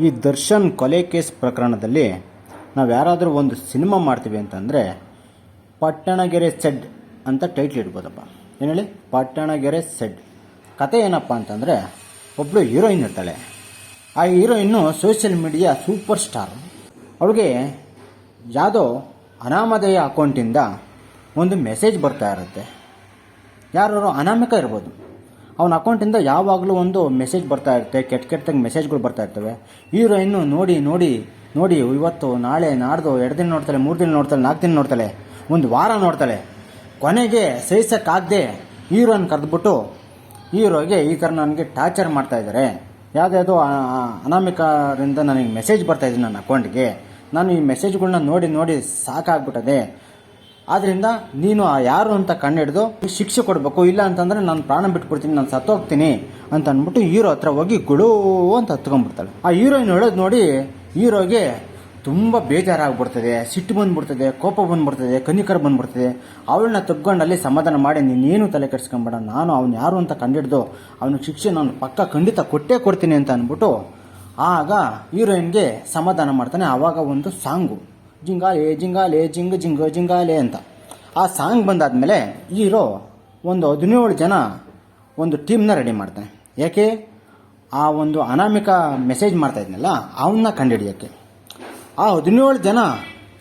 ಈ ದರ್ಶನ್ ಕೊಲೆ ಕೇಸ್ ಪ್ರಕರಣದಲ್ಲಿ ನಾವು ಯಾರಾದರೂ ಒಂದು ಸಿನಿಮಾ ಮಾಡ್ತೀವಿ ಅಂತಂದರೆ ಪಟ್ಟಣಗೆರೆ ಸೆಡ್ ಅಂತ ಟೈಟ್ಲ್ ಇಡ್ಬೋದಪ್ಪ. ಏನು ಹೇಳಿ? ಪಟ್ಟಣಗೆರೆ ಸೆಡ್. ಕತೆ ಏನಪ್ಪ ಅಂತಂದರೆ ಒಬ್ಬಳು ಹೀರೋಯಿನ್ ಇರ್ತಾಳೆ. ಆ heroine social media super star. ಅವಳಿಗೆ ಯಾವುದೋ ಅನಾಮಧೇಯ ಅಕೌಂಟಿಂದ ಒಂದು ಮೆಸೇಜ್ ಬರ್ತಾ ಇರುತ್ತೆ. ಯಾರು ಅನಾಮಿಕ ಇರ್ಬೋದು. ಅವನ ಅಕೌಂಟಿಂದ ಯಾವಾಗಲೂ ಒಂದು ಮೆಸೇಜ್ ಬರ್ತಾ ಇರುತ್ತೆ, ಕೆಟ್ಟ ಕೆಟ್ಟದಾಗ ಮೆಸೇಜ್ಗಳು ಬರ್ತಾ ಇರ್ತವೆ. ಹೀರೋಯಿನ್ನು ನೋಡಿ ನೋಡಿ ನೋಡಿ, ಇವತ್ತು, ನಾಳೆ, ನಾಡ್ದು, ಎರಡು ದಿನ ನೋಡ್ತಾಳೆ, ಮೂರು ದಿನ ನೋಡ್ತಾಳೆ, ನಾಲ್ಕು ದಿನ ನೋಡ್ತಾಳೆ, ಒಂದು ವಾರ ನೋಡ್ತಾಳೆ. ಕೊನೆಗೆ ಸಹಿಸೋಕ್ಕಾಗದೆ ಹೀರೋನ್ ಕರೆದ್ಬಿಟ್ಟು ಹೀರೋಗೆ ಈ ಥರ ನನಗೆ ಟಾರ್ಚರ್ ಮಾಡ್ತಾ ಇದ್ದಾರೆ. ಯಾವುದ್ಯಾವುದೋ ಅನಾಮಿಕರಿಂದ ನನಗೆ ಮೆಸೇಜ್ ಬರ್ತಾ ಇದೆ ನನ್ನ ಅಕೌಂಟ್ಗೆ ನಾನು ಈ ಮೆಸೇಜ್ಗಳನ್ನ ನೋಡಿ ನೋಡಿ ಸಾಕಾಗ್ಬಿಟ್ಟದೆ. ಆದ್ರಿಂದ ನೀನು ಆ ಯಾರು ಅಂತ ಕಣ್ಣಿಡ್ದು ಶಿಕ್ಷೆ ಕೊಡಬೇಕು, ಇಲ್ಲ ಅಂತಂದ್ರೆ ನಾನು ಪ್ರಾಣ ಬಿಟ್ಬಿಡ್ತೀನಿ, ನಾನು ಸತ್ತೋಗ್ತೀನಿ ಅಂತ ಅಂದ್ಬಿಟ್ಟು ಹೀರೋ ಹತ್ರ ಹೋಗಿ ಗುಳು ಅಂತ ಹತ್ಕೊಂಡ್ಬಿಡ್ತಾಳೆ. ಆ ಹೀರೋಯಿನ್ ಹೇಳೋದು ನೋಡಿ ಹೀರೋಗೆ ತುಂಬ ಬೇಜಾರಾಗ್ಬಿಡ್ತದೆ, ಸಿಟ್ಟು ಬಂದ್ಬಿಡ್ತದೆ, ಕೋಪ ಬಂದ್ಬಿಡ್ತದೆ, ಕನಿಕರ ಬಂದ್ಬಿಡ್ತದೆ. ಅವಳನ್ನ ತಗ್ಕೊಂಡು ಅಲ್ಲಿ ಸಮಾಧಾನ ಮಾಡಿ ನೀನೇನು ತಲೆ ಕೆಡಿಸ್ಕೊಂಬೇಡ, ನಾನು ಅವನು ಯಾರು ಅಂತ ಕಂಡಿಡ್ದು ಅವನಿಗೆ ಶಿಕ್ಷೆ ನಾನು ಪಕ್ಕ ಖಂಡಿತ ಕೊಟ್ಟೇ ಕೊಡ್ತೀನಿ ಅಂತ ಅಂದ್ಬಿಟ್ಟು ಆಗ ಹೀರೋಯಿನ್ಗೆ ಸಮಾಧಾನ ಮಾಡ್ತಾನೆ, ಆವಾಗ ಒಂದು ಸಾಂಗು. ಜಿಂಗಾಲೆ ಜಿಂಗಾಲೆ ಜಿಂಗ ಜಿಂಗ ಜಿಂಗಾಲೆ ಅಂತ. ಆ ಸಾಂಗ್ ಬಂದಾದಮೇಲೆ ಹೀರೋ ಒಂದು ಹದಿನೇಳು ಜನ ಒಂದು ಟೀಮ್ನ ರೆಡಿ ಮಾಡ್ತಾನೆ. ಯಾಕೆ? ಆ ಒಂದು ಅನಾಮಿಕ ಮೆಸೇಜ್ ಮಾಡ್ತಾ ಇದ್ನಲ್ಲ ಅವನ್ನ ಕಂಡುಹಿಡಿಯೋಕ್ಕೆ. ಆ ಹದಿನೇಳು ಜನ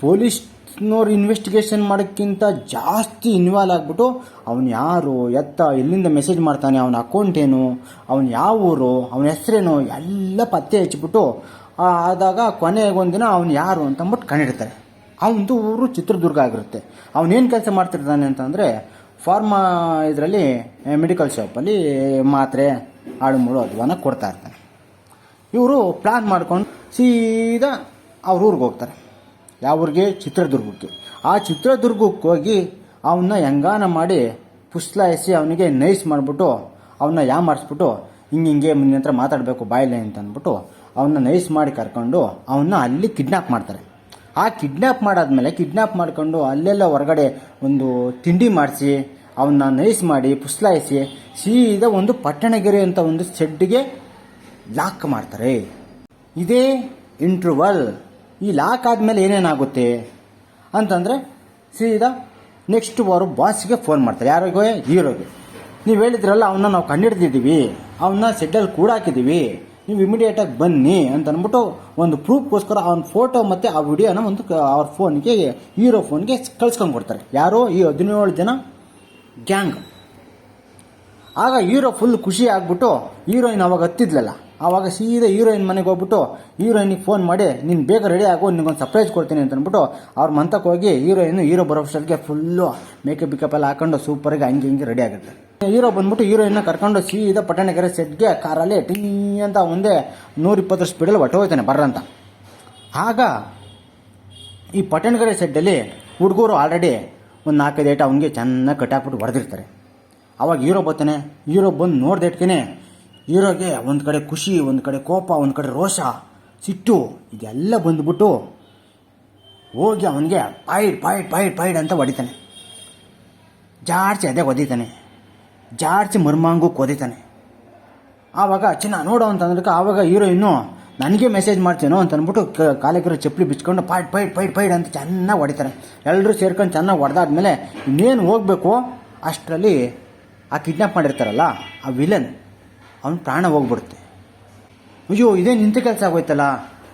ಪೊಲೀಸ್ನವ್ರು ಇನ್ವೆಸ್ಟಿಗೇಷನ್ ಮಾಡೋಕ್ಕಿಂತ ಜಾಸ್ತಿ ಇನ್ವಾಲ್ವ್ ಆಗ್ಬಿಟ್ಟು ಅವನು ಯಾರು ಎತ್ತ ಎಲ್ಲಿಂದ ಮೆಸೇಜ್ ಮಾಡ್ತಾನೆ ಅವನ ಅಕೌಂಟ್ ಏನು ಅವನು ಯಾವ ಊರು ಅವನ ಹೆಸರೇನು ಎಲ್ಲ ಪತ್ತೆ ಹಚ್ಬಿಟ್ಟು ಆ, ಆದಾಗ ಕೊನೆಗೊಂದಿನ ಅವನು ಯಾರು ಅಂತ ಅಂದ್ಬಿಟ್ಟು ಕಂಡಿಡ್ತಾರೆ ಅವನದು ಊರು ಚಿತ್ರದುರ್ಗ ಆಗಿರುತ್ತೆ. ಅವನೇನು ಕೆಲಸ ಮಾಡ್ತಿರ್ತಾನೆ ಅಂತಂದರೆ ಫಾರ್ಮಾ ಇದರಲ್ಲಿ ಮೆಡಿಕಲ್ ಶಾಪಲ್ಲಿ ಮಾತ್ರೆ ಆಳು ಮೂಳು ಅದ್ವನ್ನ ಕೊಡ್ತಾ ಇರ್ತಾನೆ. ಇವರು ಪ್ಲ್ಯಾನ್ ಮಾಡ್ಕೊಂಡು ಸೀದಾ ಅವ್ರ ಊರಿಗೆ ಹೋಗ್ತಾರೆ. ಯಾವ ಊರಿಗೆ? ಚಿತ್ರದುರ್ಗಕ್ಕೆ. ಆ ಚಿತ್ರದುರ್ಗಕ್ಕೆ ಹೋಗಿ ಅವನ್ನ ಹೆಂಗಾನ ಮಾಡಿ ಪುಸ್ಲಾಯಿಸಿ ಅವನಿಗೆ ನೈಸ್ ಮಾಡಿಬಿಟ್ಟು ಅವನ್ನ ಯಾ ಮಾಡಿಸ್ಬಿಟ್ಟು, ಹಿಂಗೆ ಹಿಂಗೆ ಮುಂದಿನ ಹತ್ರ ಮಾತಾಡಬೇಕು, ಬಾಯಿಲೆ ಅಂತ ಅಂದ್ಬಿಟ್ಟು ಅವನ್ನ ನೈಸ್ ಮಾಡಿ ಕರ್ಕೊಂಡು ಅವನ್ನ ಅಲ್ಲಿ ಕಿಡ್ನಾಪ್ ಮಾಡ್ತಾರೆ. ಆ ಕಿಡ್ನಾಪ್ ಮಾಡಾದ್ಮೇಲೆ ಕಿಡ್ನಾಪ್ ಮಾಡ್ಕೊಂಡು ಅಲ್ಲೆಲ್ಲ ಹೊರಗಡೆ ಒಂದು ತಿಂಡಿ ಮಾಡಿಸಿ, ಅವನ್ನ ನೈಸ್ ಮಾಡಿ ಪುಸ್ಲಾಯಿಸಿ ಸೀದಾ ಒಂದು ಪಟ್ಟಣಗೆರೆ ಅಂತ ಒಂದು ಶೆಡ್ಗೆ ಲಾಕ್ ಮಾಡ್ತಾರೆ. ಇದೇ ಇಂಟ್ರವಲ್ ಈ ಲಾಕ್ ಆದಮೇಲೆ ಏನೇನಾಗುತ್ತೆ ಅಂತಂದರೆ ಸೀದಾ ನೆಕ್ಸ್ಟ್ ಅವರು ಬಾಸ್ಗೆ ಫೋನ್ ಮಾಡ್ತಾರೆ. ಯಾರಿಗೋ ಹೀರೋಗೆ. ನೀವು ಹೇಳಿದ್ರಲ್ಲ, ಅವನ್ನ ನಾವು ಕಂಡಿಡ್ದಿದ್ದೀವಿ. ಅವನ್ನ ಸೆಡ್ಡಲ್ಲಿ ಕೂಡಾಕಿದ್ದೀವಿ. ನೀವು ಇಮಿಡಿಯೇಟಾಗಿ ಬನ್ನಿ ಅಂತ ಅಂದ್ಬಿಟ್ಟು ಒಂದು ಪ್ರೂಫ್ಗೋಸ್ಕರ ಅವ್ನ ಫೋಟೋ ಮತ್ತು ಆ ವಿಡಿಯೋನ ಒಂದು ಅವ್ರ ಫೋನ್ಗೆ ಹೀರೋ ಫೋನ್ಗೆ ಕಳ್ಸ್ಕೊಂಡು ಕೊಡ್ತಾರೆ. ಯಾರೋ ಈ ಹದಿನೇಳು ಜನ ಗ್ಯಾಂಗ್ ಆಗ ಹೀರೋ ಫುಲ್ ಖುಷಿ ಆಗ್ಬಿಟ್ಟು ಹೀರೋಯಿನ್ ಅವಾಗ ಹತ್ತಿದ್ಲಲ್ಲ ಆವಾಗ ಸೀದಾ ಹೀರೋಯಿನ್ ಮನೆಗೆ ಹೋಗ್ಬಿಟ್ಟು ಹೀರೋಯಿನಿಗೆ ಫೋನ್ ಮಾಡಿ, ನೀನು ಬೇಗ ರೆಡಿ ಆಗು ನಿನಗೊಂದು ಸರ್ಪ್ರೈಸ್ ಕೊಡ್ತೀನಿ ಅಂತ ಅಂದ್ಬಿಟ್ಟು ಅವ್ರ ಮಂತಕ್ಕೆ ಹೋಗಿ ಹೀರೋಯಿನ್ ಹೀರೋ ಬರೋ ಅಷ್ಟೊತ್ತಿಗೆ ಫುಲ್ಲು ಮೇಕಪ್ ಬಿಕಪ್ ಎಲ್ಲ ಹಾಕೊಂಡು ಸೂಪರಾಗಿ ಹಂಗೆ ಹಿಂಗೆ ರೆಡಿ ಆಗುತ್ತೆ ಹೀರೋ ಬಂದ್ಬಿಟ್ಟು ಹೀರೋಯಿನ್ನ ಕರ್ಕೊಂಡು ಸೀದಾ ಪಟ್ಟಣಗೆರೆ ಸೆಟ್ಗೆ ಕಾರಲ್ಲಿ ಟೀ ಅಂತ ಒಂದೇ ನೂರಿಪ್ಪತ್ತು ಸ್ಪೀಡಲ್ಲಿ ಹೊಟ್ಟೆ ಹೋಗ್ತಾನೆ, ಬರ್ರಂತ. ಆಗ ಈ ಪಟ್ಟಣಗೆರೆ ಸೆಡ್ಡಲ್ಲಿ ಹುಡುಗರು ಆಲ್ರೆಡಿ ಒಂದು ನಾಲ್ಕೈದು ಏಟ ಅವನಿಗೆ ಚೆನ್ನಾಗಿ ಕಟ್ಟಾಕ್ಬಿಟ್ಟು ಹೊಡೆದಿರ್ತಾರೆ ಅವಾಗ ಹೀರೋ ಬರ್ತಾನೆ, ಹೀರೋ ಬಂದು ನೋಡ್ದಿಟ್ಕೇನೆ ಹೀರೋಗೆ ಒಂದು ಕಡೆ ಖುಷಿ, ಒಂದು ಕಡೆ ಕೋಪ, ಒಂದು ಕಡೆ ರೋಷ, ಸಿಟ್ಟು ಇದೆಲ್ಲ ಬಂದ್ಬಿಟ್ಟು ಹೋಗಿ ಅವನಿಗೆ ಪಾಯಿಡ್ ಪಾಯಿಡ್ ಪಾಯಿಡ್ ಪಾಯಿಡ್ ಅಂತ ಹೊಡಿತಾನೆ. ಜಾಡ್ಸಿ ಅದೇ ಒದಿತಾನೆ. ಜಾಡ್ಸಿ ಮರ್ಮಾಂಗು ಕೊದಿತಾನೆ. ಆವಾಗ, ಚಿನ್ನ ನೋಡು ಅಂತ ಅಂದ್ರಕ್ಕೆ ಆವಾಗ ಹೀರೋಯಿನ್ನು, ನನಗೆ ಮೆಸೇಜ್ ಮಾಡ್ತೀನೋ ಅಂತ ಅಂದ್ಬಿಟ್ಟು ಕಾಲಿಗಿರೋ ಚಪ್ಪಲಿ ಬಿಚ್ಕೊಂಡು, ಪೈಡ್ ಪೈಡ್ ಪೈಡ್ ಪೈಡ್ ಅಂತ ಚೆನ್ನಾಗಿ ಹೊಡಿತಾರೆ ಎಲ್ಲರೂ ಸೇರ್ಕೊಂಡು ಚೆನ್ನಾಗಿ ಹೊಡೆದಾದ್ಮೇಲೆ, ಇನ್ನೇನು ಹೋಗಬೇಕು? ಅಷ್ಟರಲ್ಲಿ, ಆ ಕಿಡ್ನಾಪ್ ಮಾಡಿರ್ತಾರಲ್ಲ, ಆ ವಿಲನ್, ಅವನು ಪ್ರಾಣ ಹೋಗ್ಬಿಡುತ್ತೆ. ಅಯ್ಯೋ, ಇದೇ ನಿಂತ ಕೆಲಸ ಆಗೋಯ್ತಲ್ಲ?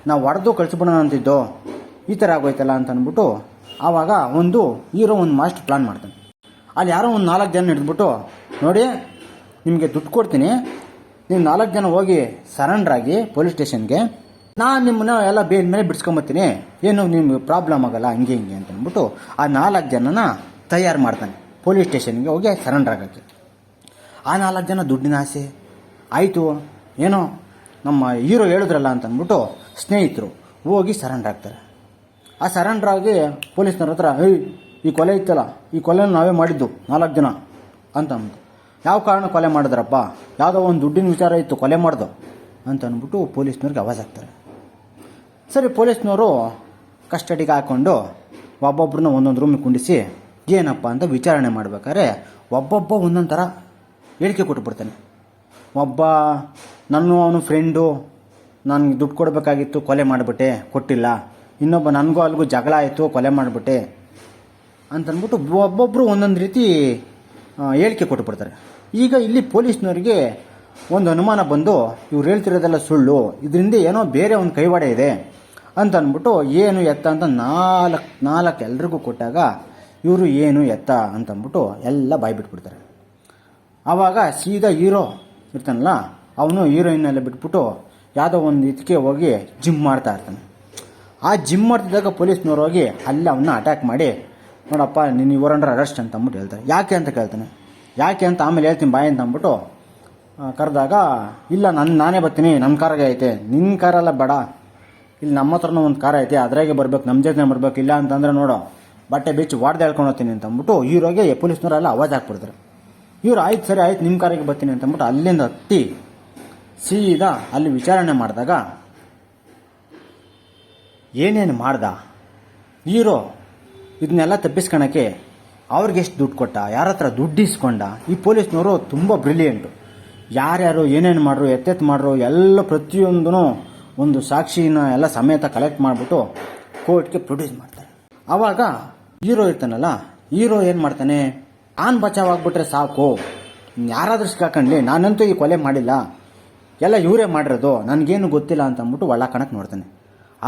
ನಾವು ಹೊಡೆದು ಕಳಿಸ್ಬಿಡೋಣ ಅಂತಿದ್ದೋ? ಈ ಥರ ಆಗೋಯ್ತಲ್ಲ? ಅಂತ ಅಂದ್ಬಿಟ್ಟು, ಆವಾಗ ಒಂದು ಹೀರೋ ಒಂದು ಮಾಸ್ಟರ್ ಪ್ಲಾನ್ ಮಾಡ್ತಾನೆ. ಅಲ್ಲಿ ಯಾರೋ ಒಂದು ನಾಲ್ಕು ಜನ ಹಿಡಿದ್ಬಿಟ್ಟು ನೋಡಿ, ನಿಮಗೆ ದುಡ್ಡು ಕೊಡ್ತೀನಿ. ನೀವು ನಾಲ್ಕು ಜನ ಹೋಗಿ ಸರೆಂಡರ್ ಆಗಿ ಪೊಲೀಸ್ ಸ್ಟೇಷನ್ಗೆ ನಾನು ನಿಮ್ಮನ್ನ ಎಲ್ಲ ಬೇಲ್ ಮೇಲೆ ಬಿಡ್ಸ್ಕೊಂಬತ್ತೀನಿ ಏನು ನಿಮ್ಗೆ ಪ್ರಾಬ್ಲಮ್ ಆಗಲ್ಲ, ಹಂಗೆ ಹಿಂಗೆ ಅಂತ ಅಂದ್ಬಿಟ್ಟು ಆ ನಾಲ್ಕು ಜನನ ತಯಾರು ಮಾಡ್ತಾನೆ ಪೊಲೀಸ್ ಸ್ಟೇಷನ್ಗೆ ಹೋಗಿ ಸರೆಂಡರ್ ಆಗೋಕ್ಕೆ. ಆ ನಾಲ್ಕು ಜನ ದುಡ್ಡಿನ ಆಸೆ. ಆಯಿತು, ಏನೋ ನಮ್ಮ ಹೀರೋ ಹೇಳಿದ್ರಲ್ಲ ಅಂತ ಅಂದ್ಬಿಟ್ಟು ಸ್ನೇಹಿತರು ಹೋಗಿ ಸರೆಂಡರ್ ಆಗ್ತಾರೆ. ಆ ಸರೆಂಡರ್ ಆಗಿ ಪೊಲೀಸ್ನವ್ರ ಹತ್ರ, ಏಯ್, ಈ ಕೊಲೆ ಇತ್ತಲ್ಲ, ಈ ಕೊಲೆನ ನಾವೇ ಮಾಡಿದ್ದು ನಾಲ್ಕು ಜನ ಅಂತ ಅಂದ್ಬಿಟ್ಟು. ಯಾವ ಕಾರಣ ಕೊಲೆ ಮಾಡಿದ್ರಪ್ಪ? ಯಾವುದೋ ಒಂದು ದುಡ್ಡಿನ ವಿಚಾರ ಇತ್ತು, ಕೊಲೆ ಮಾಡ್ದು ಅಂತ ಅಂದ್ಬಿಟ್ಟು ಪೊಲೀಸ್ನವ್ರಿಗೆ ಆವಾಜ್ ಹಾಕ್ತಾರೆ. ಸರಿ, ಪೊಲೀಸ್ನವರು ಕಸ್ಟಡಿಗೆ ಹಾಕ್ಕೊಂಡು ಒಬ್ಬೊಬ್ರನ್ನ ಒಂದೊಂದು ರೂಮಿಗೆ ಕುಂಡಿಸಿ, ಏನಪ್ಪ ಅಂತ ವಿಚಾರಣೆ ಮಾಡ್ಬೇಕಾದ್ರೆ ಒಬ್ಬೊಬ್ಬ ಒಂದೊಂದು ಥರ ಹೇಳಿಕೆ ಕೊಟ್ಬಿಡ್ತಾನೆ. ಒಬ್ಬ, ನನ್ನ ಅವನು ಫ್ರೆಂಡು ನನಗೆ ದುಡ್ಡು ಕೊಡಬೇಕಾಗಿತ್ತು, ಕೊಲೆ ಮಾಡಿಬಿಟ್ಟೆ, ಕೊಟ್ಟಿಲ್ಲ. ಇನ್ನೊಬ್ಬ ನನಗೂ ಅಲ್ಲಿಗೂ ಜಗಳ ಆಯಿತು, ಕೊಲೆ ಮಾಡಿಬಿಟ್ಟೆ. ಅಂತಂದ್ಬಿಟ್ಟು ಒಬ್ಬೊಬ್ಬರು ಒಂದೊಂದು ರೀತಿ ಹೇಳಿಕೆ ಕೊಟ್ಟುಬಿಡ್ತಾರೆ ಈಗ ಇಲ್ಲಿ ಪೊಲೀಸ್ನವರಿಗೆ ಒಂದು ಅನುಮಾನ ಬಂದು ಇವ್ರು ಹೇಳ್ತಿರೋದೆಲ್ಲ ಸುಳ್ಳು, ಇದರಿಂದ ಏನೋ ಬೇರೆ ಒಂದು ಕೈವಾಡ ಇದೆ ಅಂತ ಅಂದ್ಬಿಟ್ಟು ಏನು ಎತ್ತ ಅಂತ ನಾಲ್ಕು ನಾಲ್ಕು ಎಲ್ರಿಗೂ ಕೊಟ್ಟಾಗ ಇವರು ಏನು ಎತ್ತ ಅಂತಂದ್ಬಿಟ್ಟು ಎಲ್ಲ ಬಾಯ್ಬಿಟ್ಬಿಡ್ತಾರೆ. ಆವಾಗ ಸೀದಾ ಹೀರೋ ಇರ್ತಾನಲ್ಲ, ಅವನು ಹೀರೋಯಿನ್ನೆಲ್ಲ ಬಿಟ್ಬಿಟ್ಟು ಯಾವುದೋ ಒಂದು ಇದಕ್ಕೆ ಹೋಗಿ ಜಿಮ್ ಮಾಡ್ತಾ ಇರ್ತಾನೆ. ಆ ಜಿಮ್ ಮಾಡ್ತಿದ್ದಾಗ ಪೊಲೀಸ್ನವ್ರು ಹೋಗಿ ಅಲ್ಲಿ ಅವನ್ನ ಅಟ್ಯಾಕ್ ಮಾಡಿ ನೋಡಪ್ಪ, ನೀನು ಇವರ್ ಅಂಡರ್ ಅರೆಸ್ಟ್ ಅಂತ ಅಂದ್ಬಿಟ್ಟು ಹೇಳ್ತಾರೆ. ಯಾಕೆ ಅಂತ ಕೇಳ್ತಾನೆ. ಯಾಕೆ ಅಂತ ಆಮೇಲೆ ಹೇಳ್ತೀನಿ ಬಾಯಿ ಅಂತ ಅಂದ್ಬಿಟ್ಟು ಕರೆದಾಗ, ಇಲ್ಲ ನನ್ನ ನಾನೇ ಬರ್ತೀನಿ ನನ್ನ ಕಾರಾಗೆ ಐತೆ. ನಿನ್ನ ಕಾರೆಲ್ಲ ಬೇಡ. ಇಲ್ಲಿ ನಮ್ಮ ಹತ್ರನೂ ಒಂದು ಕಾರ ಐತೆ, ಅದ್ರಾಗೆ ಬರ್ಬೇಕು ನಮ್ಮ ಜೊತೆ ಬರ್ಬೇಕು, ಇಲ್ಲ ಅಂತಂದ್ರೆ ನೋಡು, ಬಟ್ಟೆ ಬಿಚ್ಚಿ ವಾಡ್ದೆ ಹೇಳ್ಕೊಂಡು ಹೋಗ್ತೀನಿ ಅಂತ ಅಂದ್ಬಿಟ್ಟು, ಹೀರೋಗೆ ಪೊಲೀಸ್ನವರೆಲ್ಲ ಅವಾಜ್ ಹಾಕ್ಬಿಡ್ತಾರೆ. ಇವ್ರು, ಆಯ್ತು ಸರಿ, ಆಯ್ತು ನಿಮ್ಮ ಕಾರಿಗೆ ಬರ್ತೀನಿ ಅಂತ ಅಂದ್ಬಿಟ್ಟು ಅಲ್ಲಿಂದ ಹತ್ತಿ ಸೀದಾ ಅಲ್ಲಿ ವಿಚಾರಣೆ ಮಾಡಿದಾಗ, ಏನೇನು ಮಾಡ್ದ? ಹೀರೋ ಇದನ್ನೆಲ್ಲ ತಪ್ಪಿಸ್ಕೊಳಕ್ಕೆ ಅವ್ರಿಗೆ ಎಷ್ಟು ದುಡ್ಡು ಕೊಟ್ಟ, ಯಾರ ಹತ್ರ ದುಡ್ಡು ಇಸ್ಕೊಂಡ, ಈ ಪೊಲೀಸ್ನವರು ತುಂಬ ಬ್ರಿಲಿಯಂಟು ಯಾರ್ಯಾರು ಏನೇನು ಮಾಡ್ರು ಎತ್ತೆತ್ತು ಮಾಡ್ರು, ಎಲ್ಲ ಪ್ರತಿಯೊಂದೂ ಒಂದು ಸಾಕ್ಷಿನ ಎಲ್ಲ ಸಮೇತ ಕಲೆಕ್ಟ್ ಮಾಡಿಬಿಟ್ಟು ಕೋರ್ಟ್ಗೆ ಪ್ರೊಡ್ಯೂಸ್ ಮಾಡ್ತಾರೆ. ಆವಾಗ ಹೀರೋ ಇರ್ತಾನಲ್ಲ ಹೀರೋ ಏನು ಮಾಡ್ತಾನೆ, ಆನ್ ಬಚಾವ್ ಆಗ್ಬಿಟ್ರೆ ಸಾಕು. ಯಾರಾದ್ರೂ ಸಿಕ್ಕಾಕೊಂಡ್ಲಿ ನಾನಂತೂ ಈ ಕೊಲೆ ಮಾಡಿಲ್ಲ. ಎಲ್ಲ ಇವರೇ ಮಾಡಿರೋದು, ನನಗೇನು ಗೊತ್ತಿಲ್ಲ ಅಂತ ಅಂದ್ಬಿಟ್ಟು ಒಳ್ಳ ನೋಡ್ತಾನೆ.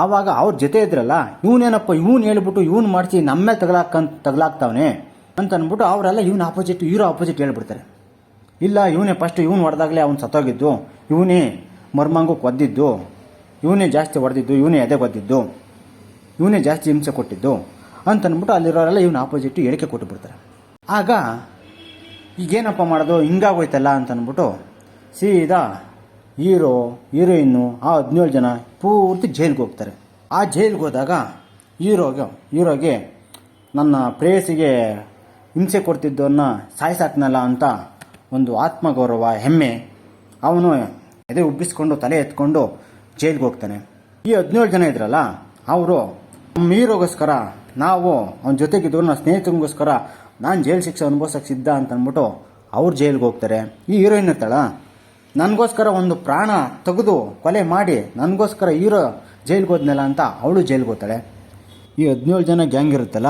ಆವಾಗ ಅವ್ರ ಜೊತೆ ಇದ್ರಲ್ಲ, ಇವನೇನಪ್ಪ, ಇವನು ಹೇಳ್ಬಿಟ್ಟು ಇವನು ಮಾಡಿಸಿ ನಮ್ಮೇ ತಗಲಾಕಂತ ತಗಲಾಕ್ತಾವನೆ ಅಂತ ಅಂದ್ಬಿಟ್ಟು ಅವರೆಲ್ಲ ಇವನ್ ಆಪೋಸಿಟ್ ಇವ್ರ ಆಪೋಸಿಟ್ ಹೇಳ್ಬಿಡ್ತಾರೆ. ಇಲ್ಲ, ಇವನೇ ಫಸ್ಟ್ ಇವನು ಹೊಡೆದಾಗಲೇ ಅವ್ನು ಸತ್ತೋಗಿದ್ದು, ಇವನೇ ಮರ್ಮಾಂಗಕ್ಕೆ ಒದ್ದಿದ್ದು ಇವನೇ ಜಾಸ್ತಿ ಹೊಡೆದಿದ್ದು, ಇವನೇ ಎದೆ ಒದ್ದಿದ್ದು ಇವನೇ ಜಾಸ್ತಿ ಹಿಂಸೆ ಕೊಟ್ಟಿದ್ದು ಅಂತ ಅಂದ್ಬಿಟ್ಟು ಅಲ್ಲಿರೋರೆಲ್ಲ ಇವನು ಆಪೋಸಿಟ್ ಹೇಳಿಕೆ ಕೊಟ್ಟು ಬಿಡ್ತಾರೆ ಆಗ ಈಗೇನಪ್ಪ ಮಾಡೋದು, ಹಿಂಗಾಗೋಯ್ತಲ್ಲ ಅಂತ ಅಂದ್ಬಿಟ್ಟು ಸೀದಾ ಹೀರೋ, ಹೀರೋಯಿನ್ನು ಆ ಹದಿನೇಳು ಜನ ಪೂರ್ತಿ ಜೈಲಿಗೆ ಹೋಗ್ತಾರೆ. ಆ ಜೈಲಿಗೆ ಹೋದಾಗ ಹೀರೋಗೆ ಹೀರೋಗೆ ನನ್ನ ಪ್ರೇಯಸಿಗೆ ಹಿಂಸೆ ಕೊಡ್ತಿದ್ದವನ್ನ ಸಾಯಿಸಾಕ್ನಲ್ಲ ಅಂತ ಒಂದು ಆತ್ಮಗೌರವ, ಹೆಮ್ಮೆ. ಅವನು ಎದೆ ಉಬ್ಬಿಸ್ಕೊಂಡು, ತಲೆ ಎತ್ಕೊಂಡು ಜೈಲಿಗೆ ಹೋಗ್ತಾನೆ. ಈ ಹದಿನೇಳು ಜನ ಇದ್ರಲ್ಲ, ಅವರು ನಮ್ಮ ಹೀರೋಗೋಸ್ಕರ, ನಾವು ಅವನ ಜೊತೆಗಿದ್ದವ್ರು ನನ್ನ ಸ್ನೇಹಿತನಿಗೋಸ್ಕರ ನಾನು ಜೈಲು ಶಿಕ್ಷೆ ಅನುಭವಿಸೋಕೆ ಸಿದ್ಧ ಅಂತ ಅಂದ್ಬಿಟ್ಟು ಅವ್ರು ಜೈಲಿಗೆ ಹೋಗ್ತಾರೆ. ಈ ಹೀರೋಯಿನ್ ಇರ್ತಾಳ? ನನಗೋಸ್ಕರ ಒಂದು ಪ್ರಾಣ ತೆಗೆದು ಕೊಲೆ ಮಾಡಿ ನನಗೋಸ್ಕರ ಹೀರೋ ಜೈಲಿಗೆ ಹೋದ್ನಲ್ಲ ಅಂತ ಅವಳು ಜೈಲಿಗೆ ಹೋಗ್ತಾಳೆ. ಈ ಹದಿನೇಳು ಜನ ಗ್ಯಾಂಗ್ ಇರುತ್ತಲ್ಲ,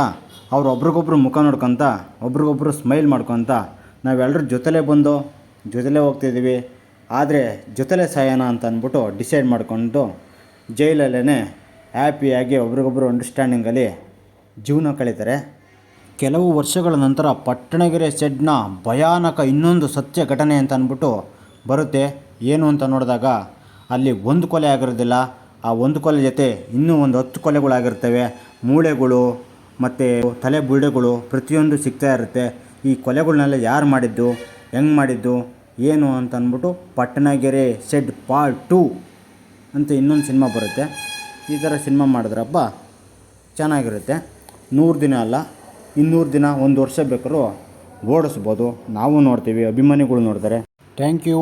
ಅವ್ರು ಒಬ್ರಿಗೊಬ್ರು ಮುಖ ನೋಡ್ಕೊತ, ಒಬ್ರಿಗೊಬ್ರು ಸ್ಮೈಲ್ ಮಾಡ್ಕೊತ ನಾವೆಲ್ಲರೂ ಜೊತೆಲೇ ಬಂದು ಜೊತೆಲೇ ಹೋಗ್ತಿದ್ದೀವಿ ಆದರೆ ಜೊತೆಲೇ ಸಾಯೋಣ ಅಂತ ಅಂದ್ಬಿಟ್ಟು ಡಿಸೈಡ್ ಮಾಡಿಕೊಂಡು ಜೈಲಲ್ಲೇ ಹ್ಯಾಪಿಯಾಗಿ ಒಬ್ರಿಗೊಬ್ರು ಅಂಡರ್ಸ್ಟ್ಯಾಂಡಿಂಗಲ್ಲಿ ಜೀವನ ಕಳೀತಾರೆ. ಕೆಲವು ವರ್ಷಗಳ ನಂತರ ಪಟ್ಟಣಗೆರೆ ಸೆಡ್ನ ಭಯಾನಕ ಇನ್ನೊಂದು ಸತ್ಯ ಘಟನೆ ಅಂತ ಅಂದ್ಬಿಟ್ಟು ಬರುತ್ತೆ, ಏನು ಅಂತ ನೋಡಿದಾಗ ಅಲ್ಲಿ ಒಂದು ಕೊಲೆ ಆಗಿರೋದಿಲ್ಲ. ಆ ಒಂದು ಕೊಲೆ ಜೊತೆ ಇನ್ನೂ ಒಂದು ಹತ್ತು ಕೊಲೆಗಳಾಗಿರ್ತವೆ. ಮೂಳೆಗಳು ಮತ್ತು ತಲೆ ಬುರುಡೆಗಳು ಪ್ರತಿಯೊಂದು ಸಿಗ್ತಾ ಇರುತ್ತೆ. ಈ ಕೊಲೆಗಳನ್ನೆಲ್ಲ ಯಾರು ಮಾಡಿದ್ದು, ಹೆಂಗೆ ಮಾಡಿದ್ದು, ಏನು ಅಂತ ಅಂದ್ಬಿಟ್ಟು ಪಟ್ಟಣಗೆರೆ ಸೆಡ್ ಪಾರ್ಟ್ ಟೂ ಅಂತ ಇನ್ನೊಂದು ಸಿನಿಮಾ ಬರುತ್ತೆ. ಈ ಥರ ಸಿನಿಮಾ ಮಾಡಿದ್ರಪ್ಪ ಚೆನ್ನಾಗಿರುತ್ತೆ. ನೂರು ದಿನ ಅಲ್ಲ, ಇನ್ನೂರು ದಿನ, ಒಂದು ವರ್ಷ ಬೇಕಾದ್ರೂ ಓಡಿಸ್ಬೋದು. ನಾವು ನೋಡ್ತೀವಿ, ಅಭಿಮಾನಿಗಳು ನೋಡ್ತಾರೆ. Thank you